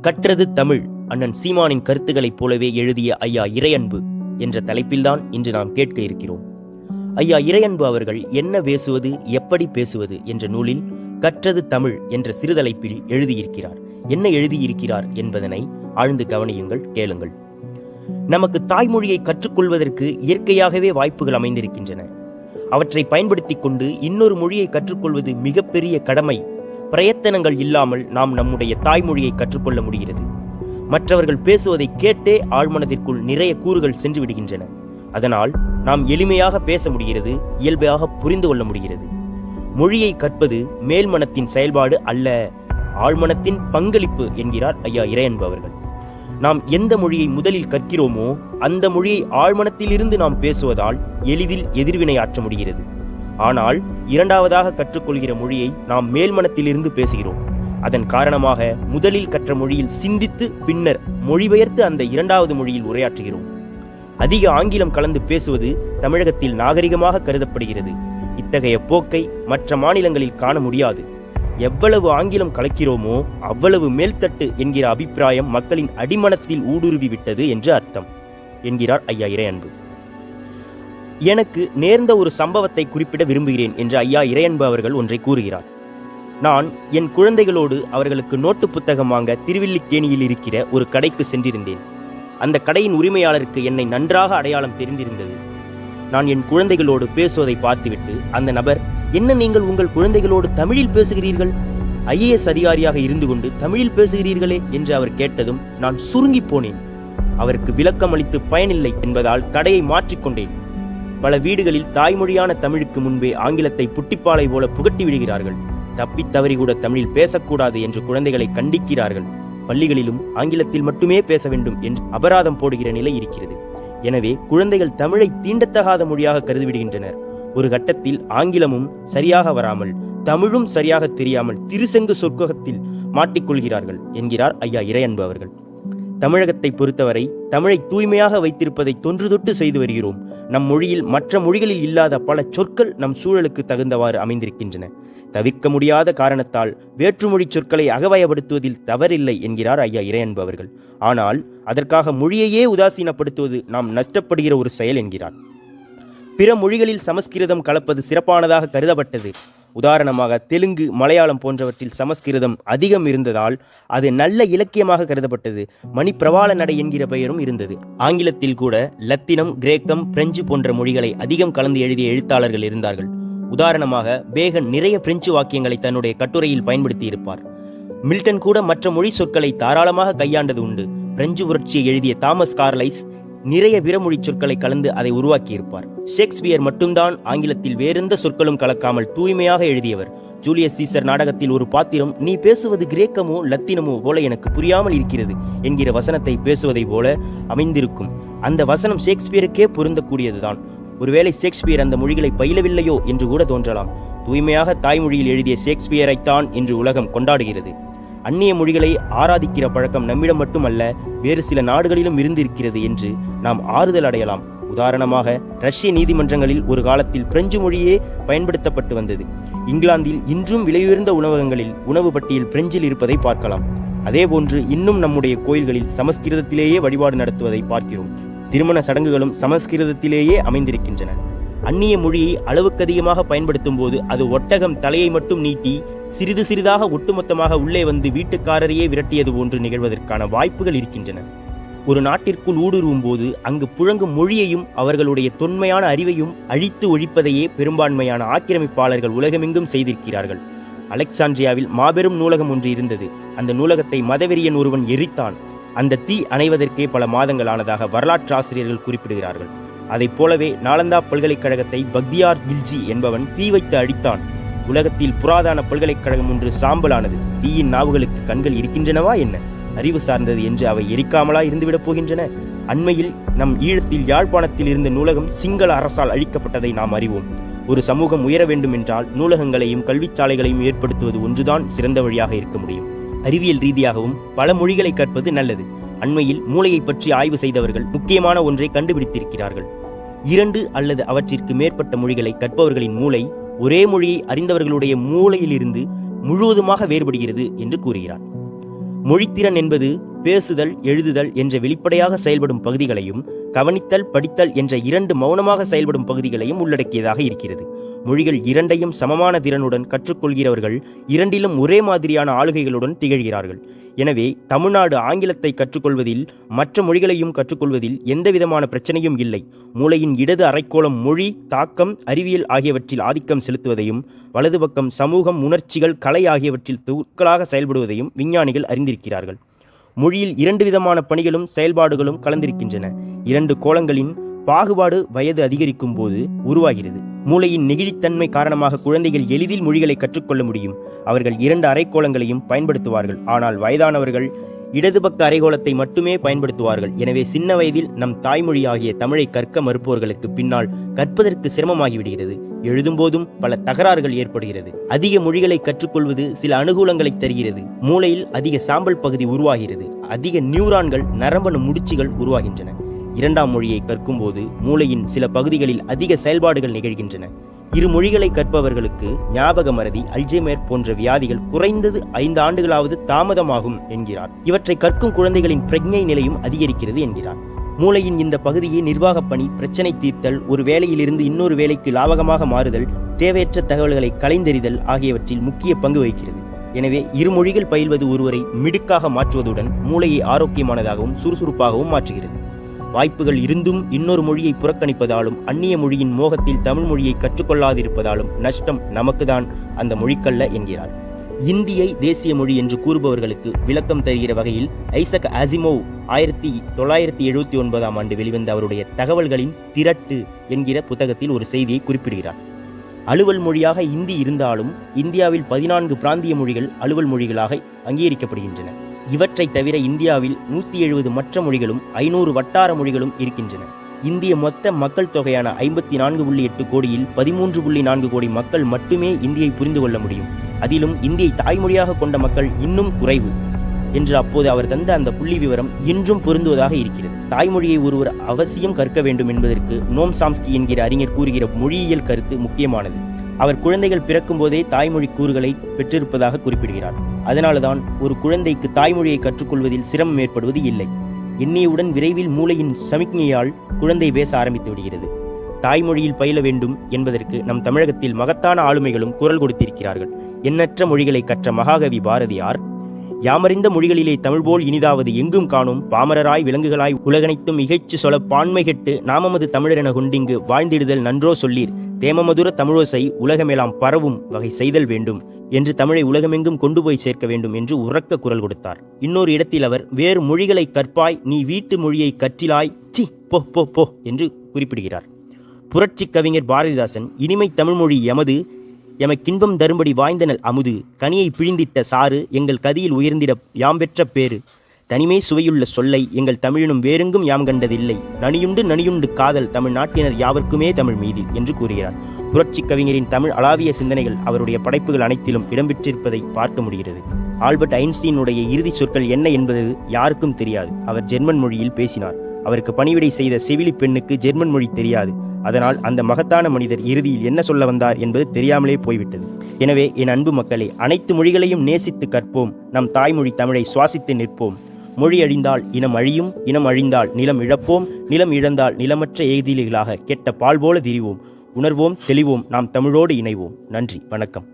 கற்றது தமிழ் அண்ணன் சீமானின் கருத்துக்களைப் போலவே எழுதிய ஐயா இறையன்பு என்ற தலைப்பில்தான் இன்று நாம் கேட்க இருக்கிறோம். ஐயா இறையன்பு அவர்கள் என்ன பேசுவது எப்படி பேசுவது என்ற நூலில் கற்றது தமிழ் என்ற சிறுதலைப்பில் எழுதியிருக்கிறார். என்ன எழுதியிருக்கிறார் என்பதனை ஆழ்ந்து கவனியுங்கள் கேளுங்கள். நமக்கு தாய்மொழியை கற்றுக்கொள்வதற்கு இயற்கையாகவே வாய்ப்புகள் அமைந்திருக்கின்றன. அவற்றை பயன்படுத்திக் கொண்டு இன்னொரு மொழியை கற்றுக்கொள்வது மிகப்பெரிய கடமை பிரயத்தனங்கள் இல்லாமல் நாம் நம்முடைய தாய்மொழியை கற்றுக்கொள்ள முடிகிறது. மற்றவர்கள் பேசுவதை கேட்டே ஆழ்மனதிற்குள் நிறைய கூறுகள் சென்று விடுகின்றன. அதனால் நாம் எளிமையாக பேச முடிகிறது இயல்பாக புரிந்து கொள்ள முடிகிறது. மொழியை கற்பது மேல்மனத்தின் செயல்பாடு அல்ல ஆழ்மனத்தின் பங்களிப்பு என்கிறார் ஐயா இறையன்பவர்கள் நாம் எந்த மொழியை முதலில் கற்கிறோமோ அந்த மொழியை ஆழ்மனத்திலிருந்து நாம் பேசுவதால் எளிதில் எதிர்வினையாற்ற முடிகிறது. ஆனால் இரண்டாவதாக கற்றுக்கொள்கிற மொழியை நாம் மேல்மனத்திலிருந்து பேசுகிறோம். அதன் காரணமாக முதலில் கற்ற மொழியில் சிந்தித்து பின்னர் மொழிபெயர்த்து அந்த இரண்டாவது மொழியில் உரையாற்றுகிறோம். அதிக ஆங்கிலம் கலந்து பேசுவது தமிழகத்தில் நாகரிகமாக கருதப்படுகிறது. இத்தகைய போக்கை மற்ற மாநிலங்களில் காண முடியாது. எவ்வளவு ஆங்கிலம் கலக்கிறோமோ அவ்வளவு மேல்தட்டு என்கிற அபிப்பிராயம் மக்களின் அடிமனத்தில் ஊடுருவி விட்டது என்று அர்த்தம். என்கிறார் ஐயா இறையன்பு. எனக்கு நேர்ந்த ஒரு சம்பவத்தை குறிப்பிட விரும்புகிறேன் என்று ஐயா இறையன்பு அவர்கள் ஒன்றை கூறுகிறார். நான் என் குழந்தைகளோடு அவர்களுக்கு நோட்டு புத்தகம் வாங்க திருவில்லிக்கேணியில் இருக்கிற ஒரு கடைக்கு சென்றிருந்தேன். அந்த கடையின் உரிமையாளருக்கு என்னை நன்றாக அடையாளம் தெரிந்திருந்தது. நான் என் குழந்தைகளோடு பேசுவதை பார்த்துவிட்டு அந்த நபர் என்ன நீங்கள் உங்கள் குழந்தைகளோடு தமிழில் பேசுகிறீர்கள்? ஐஏஎஸ் அதிகாரியாக இருந்து கொண்டு தமிழில் பேசுகிறீர்களே? என்று அவர் கேட்டதும் நான் சுருங்கி போனேன். அவருக்கு விளக்கம் அளித்து பயனில்லை என்பதால் கடையை மாற்றிக்கொண்டேன் பல வீடுகளில் தாய்மொழியான தமிழுக்கு முன்பே ஆங்கிலத்தை புட்டிப்பாலை போல புகட்டி விடுகிறார்கள். தப்பித் தவறி கூட தமிழில் பேசக்கூடாது என்று குழந்தைகளை கண்டிக்கிறார்கள். பள்ளிகளிலும் ஆங்கிலத்தில் மட்டுமே பேச வேண்டும் என்று அபராதம் போடுகிற நிலை இருக்கிறது. எனவே குழந்தைகள் தமிழை தீண்டத்தகாத மொழியாக கருதிவிடுகின்றனர். ஒரு கட்டத்தில் ஆங்கிலமும் சரியாக வராமல் தமிழும் சரியாக தெரியாமல் திருசெங்கு சொற்கத்தில் மாட்டிக்கொள்கிறார்கள் என்கிறார் ஐயா இறையன்பு அவர்கள். தமிழகத்தை பொறுத்தவரை தமிழை தூய்மையாக வைத்திருப்பதை தொன்று தொட்டு செய்து வருகிறோம். நம் மொழியில் மற்ற மொழிகளில் இல்லாத பல சொற்கள் நம் சூழலுக்கு தகுந்தவாறு அமைந்திருக்கின்றன. தவிர்க்க முடியாத காரணத்தால் வேற்றுமொழி சொற்களை அகவயப்படுத்துவதில் தவறில்லை என்கிறார் ஐயா இறையன்பவர்கள் ஆனால் அதற்காக மொழியையே உதாசீனப்படுத்துவது நாம் நஷ்டப்படுகிற ஒரு செயல் என்கிறார். பிற மொழிகளில் சமஸ்கிருதம் கலப்பது சிறப்பானதாக கருதப்பட்டது. உதாரணமாக தெலுங்கு மலையாளம் போன்றவற்றில் சமஸ்கிருதம் அதிகம் இருந்ததால் அது நல்ல இலக்கியமாக கருதப்பட்டது. மணி பிரவாள நடை என்கிற பெயரும் இருந்தது. ஆங்கிலத்தில் கூட லத்தினம் கிரேக்கம் பிரெஞ்சு போன்ற மொழிகளை அதிகம் கலந்து எழுதிய எழுத்தாளர்கள் இருந்தார்கள். உதாரணமாக பேகன் நிறைய பிரெஞ்சு வாக்கியங்களை தன்னுடைய கட்டுரையில் பயன்படுத்தி இருப்பார் மில்டன் கூட மற்ற மொழி சொற்களை தாராளமாக கையாண்டது உண்டு. பிரெஞ்சு புரட்சியை எழுதிய தாமஸ் கார்லைஸ் நிறைய பிறமொழி சொற்களை கலந்து அதை உருவாக்கியிருப்பார். ஷேக்ஸ்பியர் மட்டும்தான் ஆங்கிலத்தில் வேறெந்த சொற்களும் கலக்காமல் தூய்மையாக எழுதியவர். ஜூலியஸ் சீசர் நாடகத்தில் ஒரு பாத்திரம் நீ பேசுவது கிரேக்கமோ லத்தினமோ போல எனக்கு புரியாமல் இருக்கிறது என்கிற வசனத்தை பேசுவதை போல அமைந்திருக்கும். அந்த வசனம் ஷேக்ஸ்பியருக்கே பொருந்தக்கூடியதுதான். ஒருவேளை ஷேக்ஸ்பியர் அந்த மொழிகளை பயிலவில்லையோ என்று கூட தோன்றலாம். தூய்மையாக தாய்மொழியில் எழுதிய ஷேக்ஸ்பியரைத்தான் இன்று உலகம் கொண்டாடுகிறது. அந்நிய மொழிகளை ஆராதிக்கிற பழக்கம் நம்மிடம் மட்டுமல்ல வேறு சில நாடுகளிலும் இருந்திருக்கிறது என்று நாம் ஆறுதல் அடையலாம். உதாரணமாக ரஷ்ய நீதிமன்றங்களில் ஒரு காலத்தில் பிரெஞ்சு மொழியே பயன்படுத்தப்பட்டு வந்தது. இங்கிலாந்தில் இன்றும் விலையுயர்ந்த உணவகங்களில் உணவு பட்டியல் பிரெஞ்சில் இருப்பதை பார்க்கலாம். அதேபோன்று இன்னும் நம்முடைய கோயில்களில் சமஸ்கிருதத்திலேயே வழிபாடு நடத்துவதை பார்க்கிறோம். திருமண சடங்குகளும் சமஸ்கிருதத்திலேயே அமைந்திருக்கின்றன. அந்நிய மொழியை அளவுக்கு அதிகமாக பயன்படுத்தும் போது அது ஒட்டகம் தலையை மட்டும் நீட்டி சிறிது சிறிதாக ஒட்டுமொத்தமாக உள்ளே வந்து வீட்டுக்காரரையே விரட்டியது போன்று நிகழ்வதற்கான வாய்ப்புகள் இருக்கின்றன. ஒரு நாட்டிற்குள் ஊடுருவும் போது அங்கு புழங்கும் மொழியையும் அவர்களுடைய தொன்மையான அறிவையும் அழித்து ஒழிப்பதையே பெரும்பான்மையான ஆக்கிரமிப்பாளர்கள் உலகமெங்கும் செய்திருக்கிறார்கள். அலெக்சாண்ட்ரியாவில் மாபெரும் நூலகம் ஒன்று இருந்தது. அந்த நூலகத்தை மதவெறியன் ஒருவன் எரித்தான். அந்த தீ அணைவதற்கே பல மாதங்கள் ஆனதாக வரலாற்று ஆசிரியர்கள் குறிப்பிடுகிறார்கள். அதைப் போலவே நாலந்தா பல்கலைக்கழகத்தை பக்தியார் கில்ஜி என்பவன் தீ வைத்து அழித்தான் உலகத்தில் புராதன பல்கலைக்கழகம் ஒன்று சாம்பலானது. தீயின் நாவுகளுக்கு கண்கள் இருக்கின்றனவா என்ன? அறிவு சார்ந்தது என்று அவை எரிக்காமலா இருந்துவிடப் போகின்றன. அண்மையில் நம் ஈழத்தில் யாழ்ப்பாணத்தில் இருந்த நூலகம் சிங்கள அரசால் அழிக்கப்பட்டதை நாம் அறிவோம். ஒரு சமூகம் உயர வேண்டும் என்றால் நூலகங்களையும் கல்விச்சாலைகளையும் ஏற்படுத்துவது ஒன்றுதான் சிறந்த வழியாக இருக்க முடியும். அறிவியல் ரீதியாகவும் பல மொழிகளை கற்பது நல்லது. அண்மையில் மூளையை பற்றி ஆய்வு செய்தவர்கள் முக்கியமான ஒன்றை கண்டுபிடித்திருக்கிறார்கள். இரண்டு அல்லது அவற்றிற்கு மேற்பட்ட மொழிகளை கற்பவர்களின் மூளை ஒரே மொழியை அறிந்தவர்களுடைய மூளையிலிருந்து முழுவதுமாக வேறுபடுகிறது என்று கூறுகிறார். மொழித்திறன் என்பது பேசுதல் எழுதுதல் என்ற வெளிப்படையாக செயல்படும் பகுதிகளையும் கவனித்தல் படித்தல் என்ற இரண்டு மௌனமாக செயல்படும் பகுதிகளையும் உள்ளடக்கியதாக இருக்கிறது. மொழிகள் இரண்டையும் சமமான திறனுடன் கற்றுக்கொள்கிறவர்கள் இரண்டிலும் ஒரே மாதிரியான ஆளுகைகளுடன் திகழ்கிறார்கள். எனவே தமிழ்நாடு ஆங்கிலத்தை கற்றுக்கொள்வதில் மற்ற மொழிகளையும் கற்றுக்கொள்வதில் எந்தவிதமான பிரச்சனையும் இல்லை. மூளையின் இடது அரைக்கோளம் மொழி தாக்கம் அறிவியல் ஆகியவற்றில் ஆதிக்கம் செலுத்துவதையும் வலது பக்கம் சமூகம் உணர்ச்சிகள் கலை ஆகியவற்றில் தூக்கலாக செயல்படுவதையும் விஞ்ஞானிகள் அறிந்திருக்கிறார்கள். மொழியில் இரண்டு விதமான பணிகளும் செயல்பாடுகளும் கலந்திருக்கின்றன. இரண்டு கோலங்களின் பாகுபாடு வயது அதிகரிக்கும் போது உருவாகிறது. மூளையின் நெகிழித்தன்மை காரணமாக குழந்தைகள் எளிதில் மொழிகளை கற்றுக்கொள்ள முடியும். அவர்கள் இரண்டு அரைக்கோளங்களையும் பயன்படுத்துவார்கள். ஆனால் வயதானவர்கள் இடது பக்க அரைகோளத்தை மட்டுமே பயன்படுத்துவார்கள். எனவே சின்ன வயதில் நம் தாய்மொழி ஆகிய தமிழை கற்க மறுப்பவர்களுக்கு பின்னால் கற்பதற்கு சிரமமாகிவிடுகிறது. எழுதும்போதும் பல தகராறுகள் ஏற்படுகிறது. அதிக மொழிகளை கற்றுக்கொள்வது சில அனுகூலங்களை தருகிறது. மூளையில் அதிக சாம்பல் பகுதி உருவாகிறது. அதிக நியூரான்கள் நரம்பணு முடிச்சுகள் உருவாகின்றன. இரண்டாம் மொழியை கற்கும்போது மூளையின் சில பகுதிகளில் அதிக செயல்பாடுகள் நிகழ்கின்றன. இரு மொழிகளை கற்பவர்களுக்கு ஞாபக மறதி அல்ஜெமேர் போன்ற வியாதிகள் குறைந்தது ஐந்து ஆண்டுகளாவது தாமதமாகும் என்கிறார். இவற்றை கற்கும் குழந்தைகளின் பிரஜை நிலையும் அதிகரிக்கிறது என்கிறார். மூளையின் இந்த பகுதியை நிர்வாகப் பணி பிரச்சனை தீர்த்தல் ஒரு வேலையிலிருந்து இன்னொரு வேலைக்கு லாபகமாக மாறுதல் தேவையற்ற தகவல்களை கலைந்தெறிதல் ஆகியவற்றில் முக்கிய பங்கு வகிக்கிறது. எனவே இரு மொழிகள் பயில்வது ஒருவரை மிடுக்காக மாற்றுவதுடன் மூளையை ஆரோக்கியமானதாகவும் சுறுசுறுப்பாகவும் மாற்றுகிறது. வாய்ப்புகள் இருந்தும் இன்னொரு மொழியை புறக்கணிப்பதாலும் அந்நிய மொழியின் மோகத்தில் தமிழ் மொழியை கற்றுக்கொள்ளாதிருப்பதாலும் நஷ்டம் நமக்குதான் அந்த மொழிக்கல்ல என்கிறார். இந்தியை தேசிய மொழி என்று கூறுபவர்களுக்கு விளக்கம் தருகிற வகையில் ஐசக் அசிமோவ் ஆயிரத்தி தொள்ளாயிரத்தி எழுபத்தி ஒன்பதாம் ஆண்டு வெளிவந்த அவருடைய தகவல்களின் திரட்டு என்கிற புத்தகத்தில் ஒரு செய்தியை குறிப்பிடுகிறார். அலுவல் மொழியாக இந்தி இருந்தாலும் இந்தியாவில் பதினான்கு பிராந்திய மொழிகள் அலுவல் மொழிகளாக அங்கீகரிக்கப்படுகின்றன. இவற்றை தவிர இந்தியாவில் நூற்றி எழுபது மற்ற மொழிகளும் ஐநூறு வட்டார மொழிகளும் இருக்கின்றன. இந்திய மொத்த மக்கள் தொகையான ஐம்பத்தி நான்கு புள்ளி எட்டு கோடியில் பதிமூன்று புள்ளி நான்கு கோடி மக்கள் மட்டுமே இந்தியை புரிந்து கொள்ள முடியும். அதிலும் இந்தியை தாய்மொழியாக கொண்ட மக்கள் இன்னும் குறைவு என்று அப்போது அவர் தந்த அந்த புள்ளி விவரம் இன்றும் பொருந்துவதாக இருக்கிறது. தாய்மொழியை ஒருவர் அவசியம் கற்க வேண்டும் என்பதற்கு நோம் சாம்ஸ்கி என்கிற அறிஞர் கூறுகிற மொழியியல் கருத்து முக்கியமானது. அவர் குழந்தைகள் பிறக்கும் போதே தாய்மொழி கூறுகளை பெற்றிருப்பதாக குறிப்பிடுகிறார். அதனால்தான் ஒரு குழந்தைக்கு தாய்மொழியை கற்றுக்கொள்வதில் சிரமம் ஏற்படுவது இல்லை. எண்ணியவுடன் விரைவில் மூளையின் சமிக்ஞையால் குழந்தை பேச ஆரம்பித்து விடுகிறது. தாய்மொழியில் பயில வேண்டும் என்பதற்கு நம் தமிழகத்தில் மகத்தான ஆளுமைகளும் குரல் கொடுத்திருக்கிறார்கள். எண்ணற்ற மொழிகளை கற்ற மகாகவி பாரதியார் யாமறிந்த மொழிகளிலே தமிழ் போல் இனிதாவது எங்கும் காணும் பாமரராய் விலங்குகளாய் உலகனைத்தும் இகைச்சு சொல பான்மை கெட்டு நாமமது தமிழரென கொண்டிங்கு வாழ்ந்திடுதல் நன்றோ சொல்லீர். தேமமதுர தமிழோசை உலகமெல்லாம் பரவும் வகை செய்தல் வேண்டும் என்று தமிழை உலகமெங்கும் கொண்டு போய் சேர்க்க வேண்டும் என்று உறக்க குரல் கொடுத்தார். இன்னொரு இடத்தில் அவர் வேறு மொழிகளை கற்பாய் நீ வீட்டு மொழியை கற்றிலாய் சி போ போ போ என்று குறிப்பிடுகிறார். புரட்சி கவிஞர் பாரதிதாசன் இனிமை தமிழ்மொழி எமது எமக்கின்பம் தரும்படி வாய்ந்தனல் அமுது கனியை பிழிந்திட்ட சாறு எங்கள் கதியில் உயர்ந்திட யாம் பெற்ற பேறு. தனிமை சுவையுள்ள சொல்லை எங்கள் தமிழினும் வேறெங்கும் யாம் கண்டதில்லை. நனியுண்டு நனியுண்டு காதல் தமிழ் நாட்டினர் யாவர்க்குமே தமிழ் மீதி என்று கூறுகிறார். புரட்சி கவிஞரின் தமிழ் அளாவிய சிந்தனைகள் அவருடைய படைப்புகள் அனைத்திலும் இடம்பெற்றிருப்பதை பார்க்க முடிகிறது. ஆல்பர்ட் ஐன்ஸ்டீனுடைய இறுதிச் சொற்கள் என்ன என்பது யாருக்கும் தெரியாது. அவர் ஜெர்மன் மொழியில் பேசினார். அவருக்கு பணிவிடை செய்த செவிலி பெண்ணுக்கு ஜெர்மன் மொழி தெரியாது. அதனால் அந்த மகத்தான மனிதர் இறுதியில் என்ன சொல்ல வந்தார் என்பது தெரியாமலே போய்விட்டது. எனவே என் அன்பு மக்களே அனைத்து மொழிகளையும் நேசித்து கற்போம். நம் தாய்மொழி தமிழை சுவாசித்து நிற்போம். மொழி அழிந்தால் இனம் அழியும் இனம் அழிந்தால் நிலம் இழப்போம் நிலம் இழந்தால் நிலமற்ற எய்திலிகளாக கெட்ட பால் போல திரிவோம். உணர்வோம் தெளிவோம் நாம் தமிழோடு இணைவோம். நன்றி வணக்கம்.